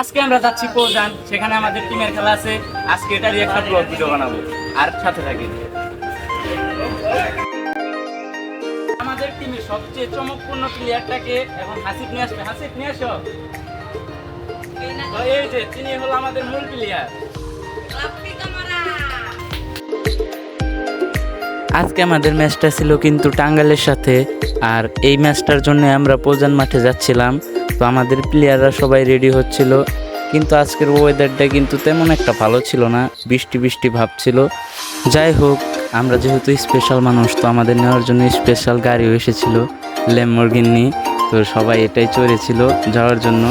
আজকে আমরা যাচ্ছি পোজান সেখানে আমাদের টিমের খেলা আছে। আজকে এটারই একটা ব্লগ ভিডিও বানাবো। আর সাথে থাকি। আমাদের টিমের সবচেয়ে চমকপূর্ণ প্লেয়ারটাকে এখন হাসিফ নিয়ে আসবে। হাসিফ, নিয়ে আসো এই যে, তিনি হলো আমাদের মূল প্লেয়ার আজকে আমাদের ম্যাচটা ছিল কিন্তু টাঙ্গালের সাথে। আর এই ম্যাচটার জন্য আমরা প্রধান মাঠে যাচ্ছিলাম। তো আমাদের প্লেয়াররা সবাই রেডি হচ্ছিল। কিন্তু আজকের ওয়েদারটা কিন্তু তেমন একটা ভালো ছিল না, বৃষ্টি বৃষ্টি ভাব ছিল। যাই হোক, আমরা যেহেতু স্পেশাল মানুষ, তো আমাদের নেওয়ার জন্য স্পেশাল গাড়িও এসেছিল ল্যাম্বরগিনি তো সবাই এটাই চড়েছিল যাওয়ার জন্য।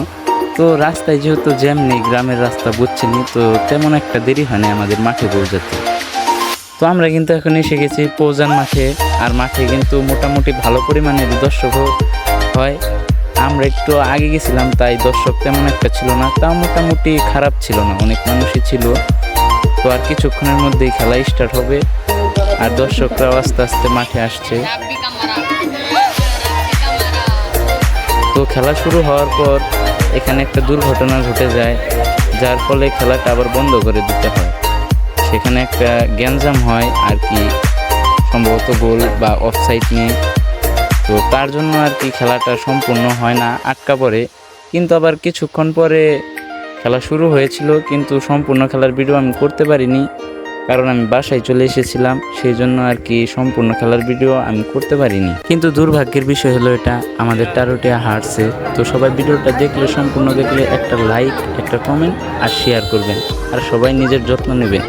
তো রাস্তায় যেহেতু জ্যাম নেই, গ্রামের রাস্তা বুঝছেনি তো তেমন একটা দেরি হয় না আমাদের মাঠে পৌঁছাতে। তো আমরা কিন্তু এখন এসে গেছি পৌজান মাঠে, আর মাঠে কিন্তু মোটামুটি ভালো পরিমাণের দর্শক হয়। আমরা একটু আগে গেছিলাম, তাই দর্শক তেমন একটা ছিল না তাও মোটামুটি খারাপ ছিল না, অনেক মানুষই ছিল। তো আর কিছুক্ষণের মধ্যেই খেলা স্টার্ট হবে আর দর্শকরাও আস্তে আস্তে মাঠে আসছে। তো খেলা শুরু হওয়ার পর এখানে একটা দুর্ঘটনা ঘটে যায়, যার ফলে খেলাটা আবার বন্ধ করে দিতে হয়। সেখানে একটা গ্যাঞ্জাম হয় আর কি, সম্ভবত গোল বা অফসাইড নিয়ে। তো তার জন্য আর কি খেলাটা সম্পূর্ণ হয় না আটকা পড়ে। কিন্তু আবার কিছুক্ষণ পরে খেলা শুরু হয়েছিল, কিন্তু সম্পূর্ণ খেলার ভিডিও আমি করতে পারিনি। কারণ আমি বাসায় চলে এসেছিলাম সেই জন্য আর কি সম্পূর্ণ খেলার ভিডিও আমি করতে পারিনি। কিন্তু দুর্ভাগ্যের বিষয় হলো এটা, আমাদের টারোটিয়া হারছে। তো সবাই ভিডিওটা দেখলে, সম্পূর্ণ দেখলে একটা লাইক একটা কমেন্ট আর শেয়ার করবেন। আর সবাই নিজের যত্ন নেবেন।